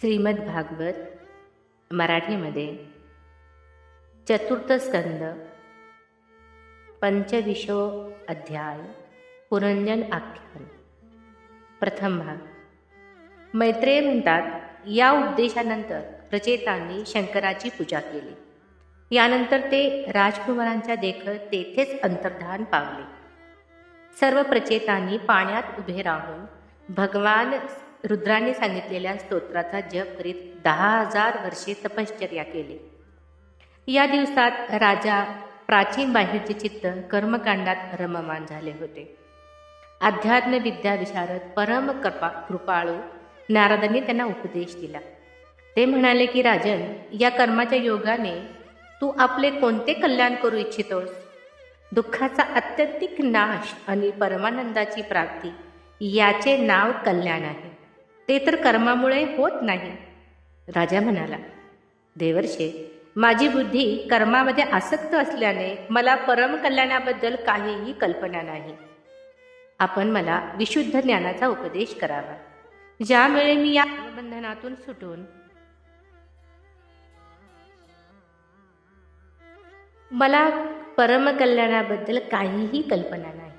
श्रीमद भागवत मराठीमध्ये चतुर्थ स्कंद पंचविशो अध्याय पुरंजन आख्यान. प्रथम भाग. मैत्रेय म्हणतात या उपदेशानंतर प्रचेतांनी शंकराची पूजा केली. यानंतर ते राजकुमारांच्या देखत तेथेच अंतर्धान पावले. सर्व प्रचेतांनी पाण्यात उभे राहून भगवान रुद्राने सांगितलेल्या स्तोत्राचा जप करीत दहा हजार वर्षे तपश्चर्या केली. या दिवसात राजा प्राचीन बाहेरचे चित्त कर्मकांडात रममान झाले होते. अध्यात्म विद्या विशारद परम कृपा कृपाळू नारदांनी त्यांना उपदेश दिला. ते म्हणाले की राजन या कर्माच्या योगाने तू आपले कोणते कल्याण करू इच्छितोस? दुःखाचा अत्यधिक नाश आणि परमानंदाची प्राप्ती याचे नाव कल्याण आहे. ते तर कर्मामुळे होत नाही. राजा म्हणाला देवर्षे माझी बुद्धी कर्मामध्ये आसक्त असल्याने मला परम कल्याणाबद्दल काहीही कल्पना नाही. आपण मला विशुद्ध ज्ञानाचा उपदेश करावा. ज्यामुळे मी या बंधनातून सुटून मला परमकल्याणाबद्दल काहीही कल्पना नाही.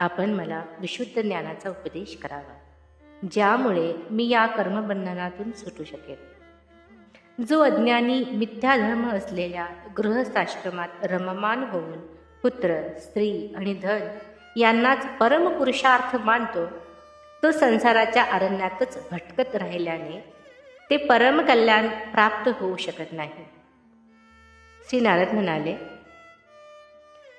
आपण मला विशुद्ध ज्ञानाचा उपदेश करावा. ज्यामुळे मी या कर्मबंधनातून सुटू शकेन. जो अज्ञानी मिथ्याधर्म असलेल्या गृहस्थाश्रमात रममान होऊन पुत्र स्त्री आणि धन यांनाच परमपुरुषार्थ मानतो तो संसाराच्या अरण्यातच भटकत राहिल्याने ते परमकल्याण प्राप्त होऊ शकत नाही. श्री नारद म्हणाले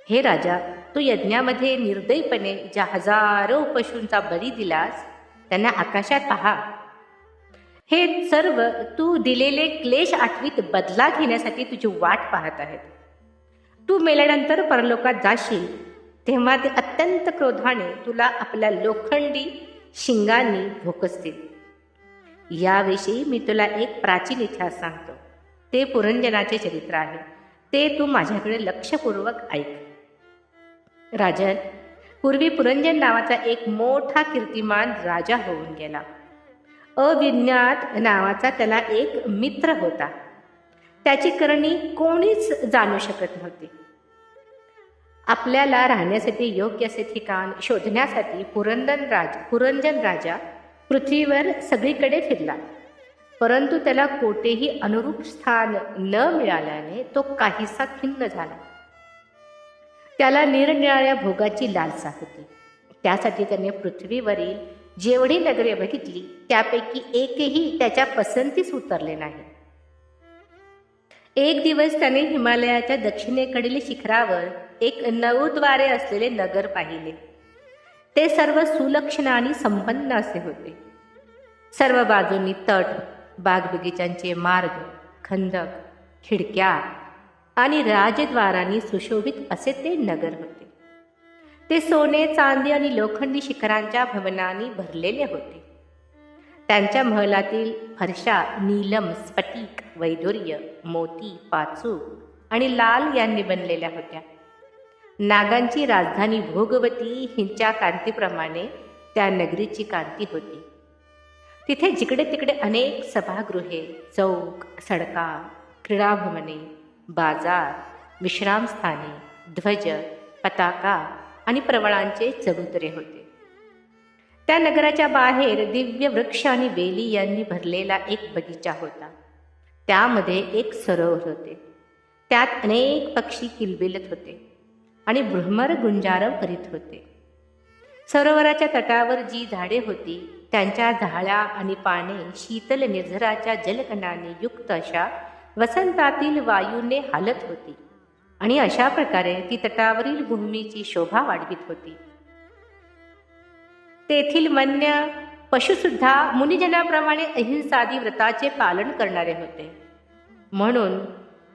हे राजा तू यज्ञामध्ये निर्दयीपणे ज्या हजारो पशूंचा बळी दिलास त्यांना आकाशात पहा. हे सर्व तू दिलेले क्लेश आठवीत बदला घेण्यासाठी तुझी वाट पाहत आहेत. तू मेल्यानंतर परलोकात जाशील. तेव्हा ते अत्यंत क्रोधाने तुला आपल्या लोखंडी शिंगांनी भोकसतील. याविषयी मी तुला एक प्राचीन इतिहास सांगतो. ते पुरंजनाचे चरित्र आहे. ते तू माझ्याकडे लक्षपूर्वक ऐक. राजन पूर्वी पुरंजन नावाचा एक मोठा कीर्तिमान राजा होऊन गेला. अविज्ञात नावाचा त्याला एक मित्र होता. त्याची करणी कोणीच जाणू शकत नव्हती. आपल्याला राहण्यासाठी योग्य असे ठिकाण शोधण्यासाठी पुरंदन राज पुरंजन राजा पृथ्वीवर सगळीकडे फिरला. परंतु त्याला कोठेही अनुरूप स्थान न मिळाल्याने तो काहीसा खिन्न झाला. त्याला निरनिराळ्या भोगाची लालसा होती. त्यासाठी त्याने पृथ्वीवरील जेवढी नगरे बघितली त्यापैकी एकही त्याच्या पसंतीस उतरले नाही. एक दिवस त्याने हिमालयाच्या दक्षिणेकडील शिखरावर एक नऊद्वारे असलेले नगर पाहिले. ते सर्व सुलक्षण आणि संपन्न असे होते. सर्व बाजूंनी तट बागबगीचांचे मार्ग खंदक खिडक्या आणि राजद्वारांनी सुशोभित असे ते नगर होते. ते सोने चांदी आणि लोखंडी शिखरांच्या भवनांनी भरलेले होते. त्यांच्या महलातील फरशा नीलम स्फटिक वैदुर्य मोती पाचू आणि लाल यांनी बनलेल्या होत्या. नागांची राजधानी भोगवती हिंच्या कांतीप्रमाणे त्या नगरीची कांती होती. तिथे जिकडे तिकडे अनेक सभागृहे चौक सडका क्रीडाभवने बाजार विश्रामस्थाने ध्वज पताका आणि प्रवळांचे चबुतरे होते. त्या नगराच्या बाहेर दिव्य वृक्ष आणि वेली यांनी भरलेला एक बगीचा होता. त्यामध्ये एक सरोवर होते. त्यात अनेक पक्षी किलबिलत होते आणि भ्रमर गुंजारव करीत होते. सरोवराच्या तटावर जी झाडे होती त्यांच्या झाड्या आणि पाने शीतल निर्झराच्या जलकणाने युक्त अशा वसंतातील वायूने हालत होती. आणि अशा प्रकारे ती तटावरील भूमीची शोभा वाढवित होती. तेथील मन्य पशुसुद्धा मुनिजनाप्रमाणे अहिंसादी व्रताचे पालन करणारे होते. म्हणून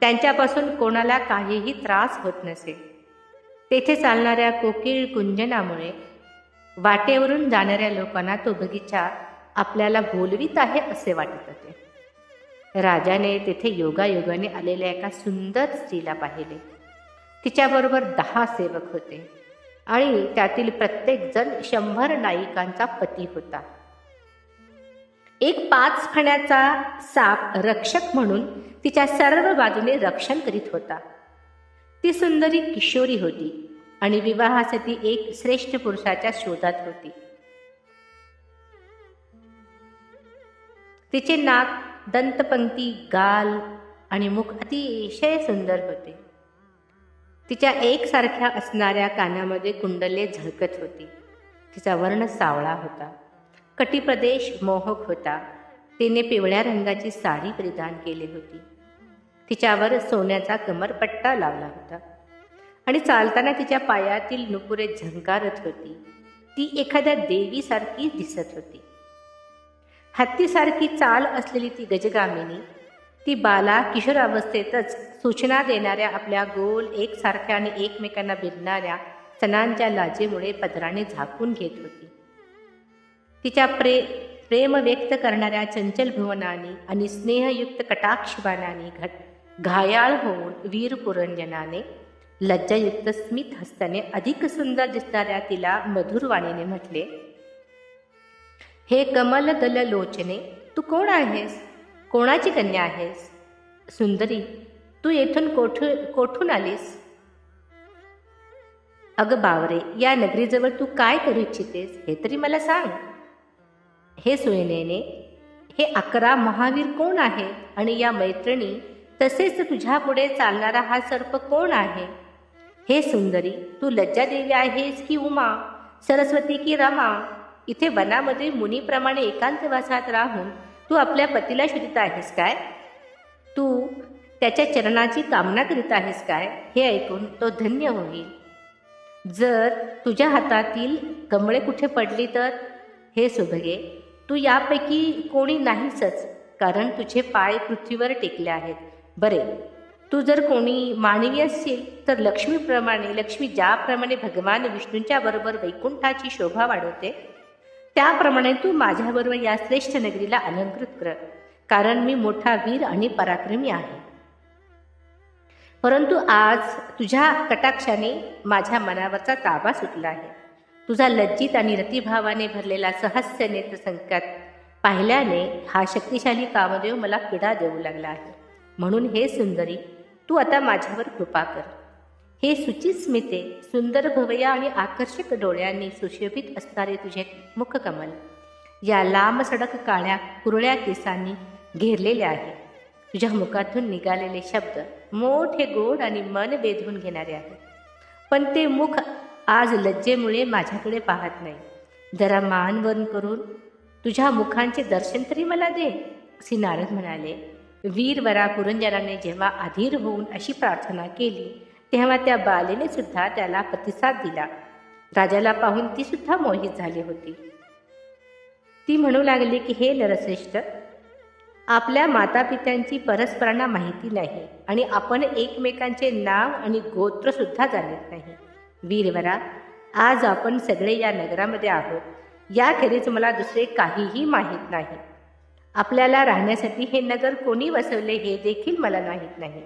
त्यांच्यापासून कोणाला काहीही त्रास होत नसे. तेथे चालणाऱ्या कोकिळ कुंजनामुळे वाटेवरून जाणाऱ्या लोकांना तो बगीचा आपल्याला बोलवीत आहे असे वाटत होते. राजाने तेथे योगायोगाने आलेल्या एका सुंदर स्त्रीला पाहिले. तिच्याबरोबर दहा सेवक होते आणि त्यातील प्रत्येक जण शंभर नायिकांचा पती होता. एक पाच फण्याचा साप रक्षक म्हणून तिच्या सर्व बाजूने रक्षण करीत होता. ती सुंदरी किशोरी होती आणि विवाहासाठी एक श्रेष्ठ पुरुषाच्या शोधात होती. तिचे नाक दंतपंक्ती गाल आणि मुख अतिशय सुंदर होते. तिच्या एकसारख्या असणाऱ्या कानामध्ये कुंडले झळकत होती. तिचा वर्ण सावळा होता. कटिप्रदेश मोहक होता. तिने पिवळ्या रंगाची साडी परिधान केली होती. तिच्यावर सोन्याचा कमरपट्टा लावला होता. आणि चालताना तिच्या पायातील नुपुरे झंकारत होती. ती एखाद्या देवीसारखी दिसत होती. हत्तीसारखी चाल असलेली ती गजगामिनी ती बाला किशोरावस्थेतच सूचना देणाऱ्या आपल्या गोल एकसारख्या आणि एकमेकांना भिडणाऱ्या सणांच्या लाजेमुळे पदराने झाकून घेत होती. तिच्या प्रे प्रेम व्यक्त करणाऱ्या चंचल भुवनाने आणि स्नेहयुक्त कटाक्षबाणाने घट घायाळ होऊन वीर पुरंजनाने लज्जायुक्त स्मित हस्ताने अधिक सुंदर दिसणाऱ्या तिला मधुर वाणीने म्हटले हे कमल दल लोचने तू कोण आहेस? कोणाची कन्या आहेस? सुंदरी तू येथून कोठ कोठून आलीस? अगं बावरे या नगरीजवळ तू काय करू इच्छितेस हे तरी मला सांग. हे सुयनेने हे अकरा महावीर कोण आहे आणि या मैत्रिणी तसेच तुझ्या पुढे चालणारा हा सर्प कोण आहे? हे सुंदरी तू लज्जा देवी आहेस की उमा? सरस्वती की रमा? इथे वनामध्ये मुनीप्रमाणे एकांतवासात राहून तू आपल्या पतीला शोधित आहेस काय? तू त्याच्या चरणाची कामना करीत आहेस काय? हे ऐकून तो धन्य होईल. जर तुझ्या हातातील कमळे कुठे पडली तर? हे सुभगे तू यापैकी कोणी नाहीसच कारण तुझे पाय पृथ्वीवर टेकले आहेत. बरे तू जर कोणी मानवी असशील तर लक्ष्मीप्रमाणे लक्ष्मी ज्याप्रमाणे भगवान विष्णूंच्या बरोबर वैकुंठाची शोभा वाढवते त्याप्रमाणे तू माझ्याबरोबर या श्रेष्ठ नगरीला अलंकृत कर कारण मी मोठा वीर आणि पराक्रमी आहे. परंतु आज तुझ्या कटाक्षाने माझ्या मनावरचा ताबा सुटला आहे. तुझा लज्जित आणि रतिभावाने भरलेला सहस्य नेत्र संकट पाहिल्याने हा शक्तिशाली कामदेव मला पीडा देऊ लागला आहे. म्हणून हे सुंदरी तू आता माझ्यावर कृपा कर. हे सुचित स्मिते सुंदर भवया आणि आकर्षक डोळ्यांनी सुशोभित असणारे तुझे मुखकमल. या लांब सडक काळ्या कुरळ्या केसांनी घेरलेले आहे. तुझ्या मुखातून निघालेले शब्द मोठे गोड आणि मन वेधून घेणारे आहेत. पण ते मुख आज लज्जेमुळे माझ्याकडे पाहत नाही. जरा मान वन करून तुझ्या मुखांचे दर्शन तरी मला दे असे नारद म्हणाले. वीरवरा पुरंजनाने जेव्हा अधीर होऊन अशी प्रार्थना केली तेव्हा त्या बालेने सुद्धा त्याला प्रतिसाद दिला. राजाला पाहून ती सुद्धा मोहित झाली होती. ती म्हणू लागली की हे नरश्रेष्ठ आपल्या मातापित्यांची परस्परांना माहिती नाही आणि आपण एकमेकांचे नाव आणि गोत्र सुद्धा जाणत नाही. वीरवरा आज आपण सगळे या नगरामध्ये आहोत. याखेरीज मला दुसरे काहीही माहीत नाही. आपल्याला राहण्यासाठी हे नगर कोणी वसवले हे देखील मला माहीत नाही.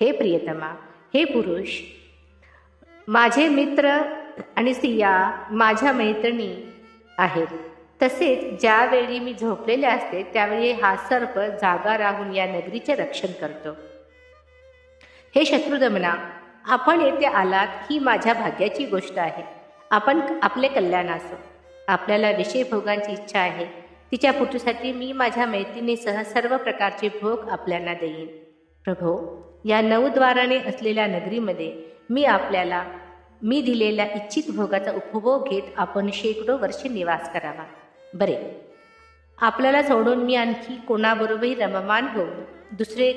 हे प्रियतमा हे पुरुष माझे मित्र आणि स्त्रिया माझ्या मैत्रिणी आहेत. तसेच ज्यावेळी मी झोपलेले असते त्यावेळी हा सर्प जागा राहून या नगरीचे रक्षण करतो. हे शत्रुदमना आपण येथे आलात ही माझ्या भाग्याची गोष्ट आहे. आपण आपले कल्याण असो. आपल्याला विषय भोगांची इच्छा आहे. तिच्या पुटूसाठी मी माझ्या मैत्रिणीसह सर्व प्रकारचे भोग आपल्याला देईन. प्रभो या नऊद्वाराने असलेल्या नगरीमध्ये मी आपल्याला मी दिलेल्या इच्छित भोगाचा उपभोग घेत आपण शेकडो वर्षे निवास करावा. बरे. आपल्याला सोडून मी आणखी कोणाबरोबरही रममान होऊन दुसरे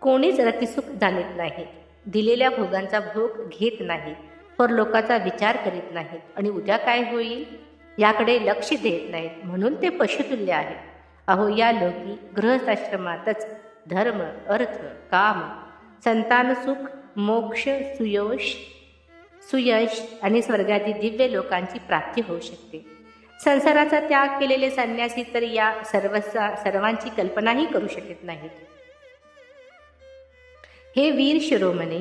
कोणीच रतिसुख जाणत नाहीत दिलेल्या भोगांचा भोग घेत नाही पर लोकांचा विचार करीत नाहीत आणि उद्या काय होईल? याकडे लक्ष देत नाहीत म्हणून ते पशुतुल्य आहेत अहो या लोकी गृहस्थाश्रमातच धर्म अर्थ काम संतान सुख मोक्ष सुयोश सुयश आणि स्वर्गादी दिव्य लोकांची प्राप्ती होऊ शकते. संसाराचा त्याग केलेले संन्यासी तर या सर्व सर्वांची कल्पनाही करू शकत नाहीत. हे वीर शिरोमणे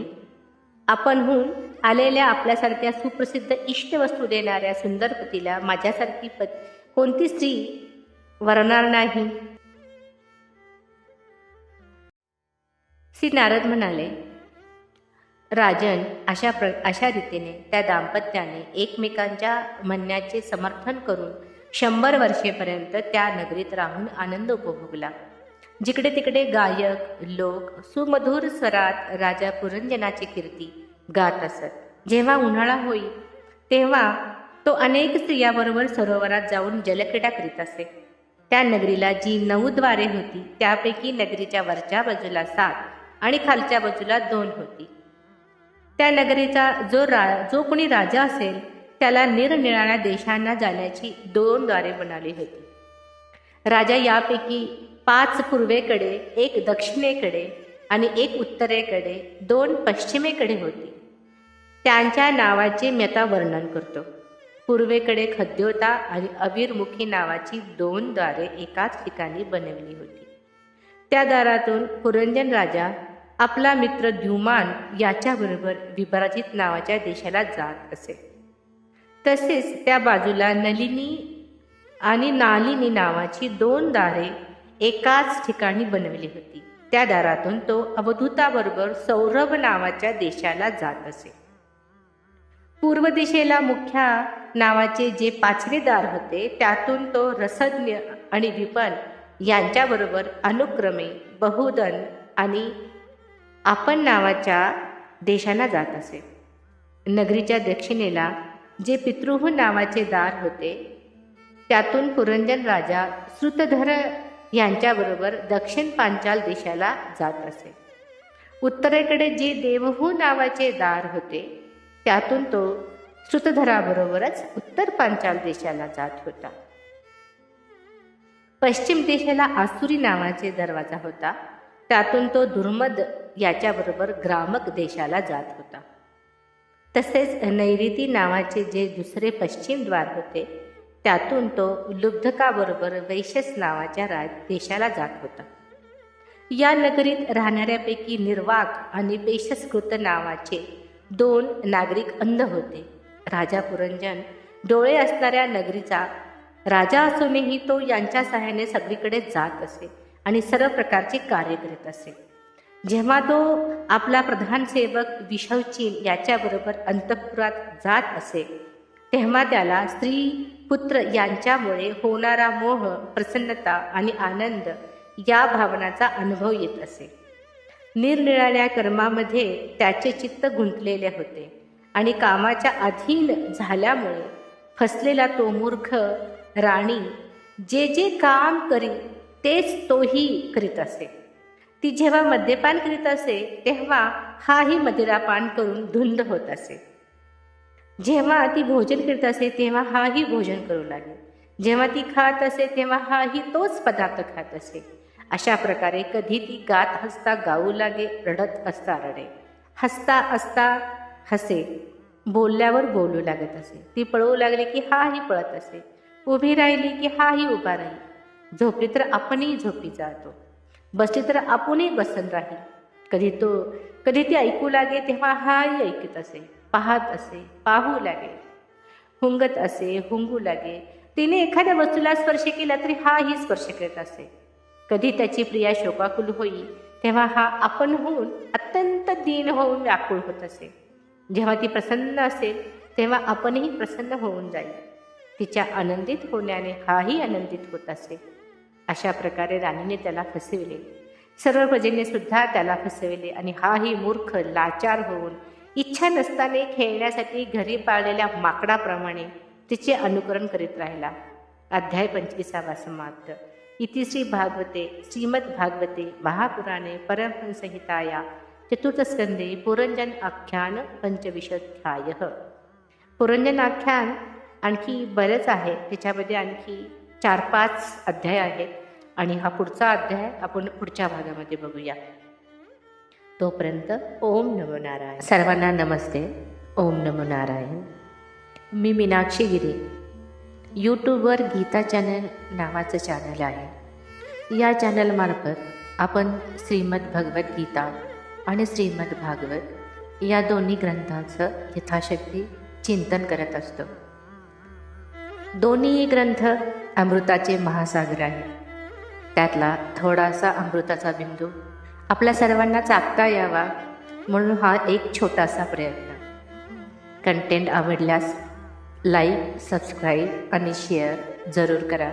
आपणहून आलेल्या आपल्यासारख्या सुप्रसिद्ध इष्टवस्तू देणाऱ्या सुंदर पतीला माझ्यासारखी पत कोणती स्त्री वरणार नाही? श्री नारद म्हणाले राजन अशा प्र अशा रीतीने त्या दाम्पत्याने एकमेकांच्या म्हणण्याचे समर्थन करून शंभर वर्षेपर्यंत त्या नगरीत राहून आनंद उपभोगला. जिकडे तिकडे गायक लोक सुमधुर स्वरात राजा पुरंजनाची कीर्ती गात असत. जेव्हा उन्हाळा होई तेव्हा तो अनेक स्त्रियाबरोबर सरोवरात जाऊन जलक्रीडा करीत असे. त्या नगरीला जी नऊ द्वारे होती त्यापैकी नगरीच्या वरच्या बाजूला सात आणि खालच्या बाजूला दोन होती. त्या नगरीचा जो रा जो कोणी राजा असेल त्याला निरनिराळ्या देशांना जाण्याची दोन द्वारे बनवली होती. राजा यापैकी पाच पूर्वेकडे एक दक्षिणेकडे आणि एक उत्तरेकडे दोन पश्चिमेकडे होती. त्यांच्या नावाचे मी आता वर्णन करतो. पूर्वेकडे खद्योता आणि अविरमुखी नावाची दोन द्वारे एकाच ठिकाणी बनवली होती. त्या दारातून पुरंजन राजा आपला मित्र द्युमान याच्याबरोबर विपराजित नावाच्या देशाला जात असे. तसेच त्या बाजूला नलिनी आणि नालिनी नावाची दोन दारे एकाच ठिकाणी बनवली होती. त्या दारातून तो अवधूताबरोबर सौरभ नावाच्या देशाला जात असे. पूर्व दिशेला मुख्या नावाचे जे पाचवे दार होते त्यातून तो रसज्ञ आणि विपन यांच्याबरोबर अनुक्रमे बहुदन आणि आपण नावाच्या देशांना जात असे. नगरीच्या दक्षिणेला जे पितृह नावाचे दार होते त्यातून पुरंजन राजा श्रुतधर यांच्याबरोबर दक्षिण पांचाल देशाला जात असे. उत्तरेकडे जे देवहू नावाचे दार होते त्यातून तो श्रुतधराबरोबरच उत्तर पांचाल देशाला जात होता. पश्चिम देशाला आसुरी नावाचे दरवाजा होता त्यातून तो दुर्मद याच्याबरोबर ग्रामक देशाला जात होता. तसेच नैऋती नावाचे जे दुसरे पश्चिम द्वार होते त्यातून तो लुब्धकाबरोबर वैशस नावाच्या राज देशाला जात होता. या नगरीत राहणाऱ्यापैकी निर्वाक आणि पेशस्कृत नावाचे दोन नागरिक अंध होते. राजा पुरंजन डोळे असणाऱ्या नगरीचा राजा असूनही तो यांच्या सहाय्याने सगळीकडे जात असे आणि सर्व प्रकारचे कार्य करीत असे. जेव्हा तो आपला प्रधान सेवक विषवचीन याच्याबरोबर अंतपुरात जात असे तेव्हा त्याला स्त्री पुत्र यांच्यामुळे होणारा मोह प्रसन्नता आणि आनंद या भावनाचा अनुभव येत असे. निरनिराळ्या कर्मामध्ये त्याचे चित्त गुंतलेले होते आणि कामाच्या अधीन झाल्यामुळे फसलेला तो मूर्ख राणी जे जे काम करी तेच तोही करीत असे. ती जेव्हा मद्यपान करीत असे तेव्हा हाही मदिरापान करून धुंद होत असे. जेव्हा ती भोजन करीत असे तेव्हा हाही भोजन करू लागे जेव्हा ती खात असे तेव्हा हाही तोच पदार्थ खात असे. अशा प्रकारे कधी ती गात हसता गाऊ लागे रडत असता रडे. हसता असता हसे बोलल्यावर बोलू लागत असे. ती पळवू लागली की हाही पळत असे. उभी राहिली की हाही उभा राहील. झोपली तर आपणही झोपी जातो. बसली तर आपणही बसन राहील कधी तो कधी ती ऐकू लागे तेव्हा हाही ऐकत असे पाहत असे पाहू लागे. हुंगत असे हुंगू लागे. तिने एखाद्या वस्तूला स्पर्श केला तरी हाही स्पर्श करत असे. कधी त्याची प्रिया शोकाकुल होई तेव्हा हा आपण होऊन अत्यंत दीन होऊन व्याकुळ होत असे. जेव्हा ती प्रसन्न असेल तेव्हा आपणही प्रसन्न होऊन जाईल तिच्या आनंदित होण्याने हाही आनंदित होत असे. अशा प्रकारे राणीने त्याला फसविले. सर्व प्रजेने सुद्धा त्याला फसविले आणि हाही मूर्ख लाचार होऊन इच्छा नसताने खेळण्यासाठी घरी पाळलेल्या माकडाप्रमाणे तिचे अनुकरण करीत राहिला. अध्याय पंचवीसावा समाप्त. इतिश्री भागवते श्रीमद भागवते श्रीमद्भागवते महापुराणे परमहंसहिताया चतुर्थस्कंदे पुरंजन आख्यान पंचविशोध्याय. पुरंजन आख्यान आणखी बरंच आहे. त्याच्यामध्ये आणखी चार पाच अध्याय आहेत. आणि हा पुढचा अध्याय आपण पुढच्या भागामध्ये बघूया. तोपर्यंत ओम नमो नारायण. सर्वांना नमस्ते. ओम नमो नारायण. मी मीनाक्षी गिरी. यूट्यूबवर गीता चॅनल नावाचं चॅनल आहे. या चॅनलमार्फत आपण श्रीमद भगवद्गीता आणि श्रीमद भागवत या दोन्ही ग्रंथांचं यथाशक्ती चिंतन करत असतो. दोन्ही ग्रंथ अमृताचे महासागर आहे त्यातला थोडासा अमृताचा बिंदू आपल्या सर्वांना चाकता यावा म्हणून हा एक छोटासा प्रयत्न. कंटेंट आवडल्यास लाईक सबस्क्राईब आणि शेअर जरूर करा.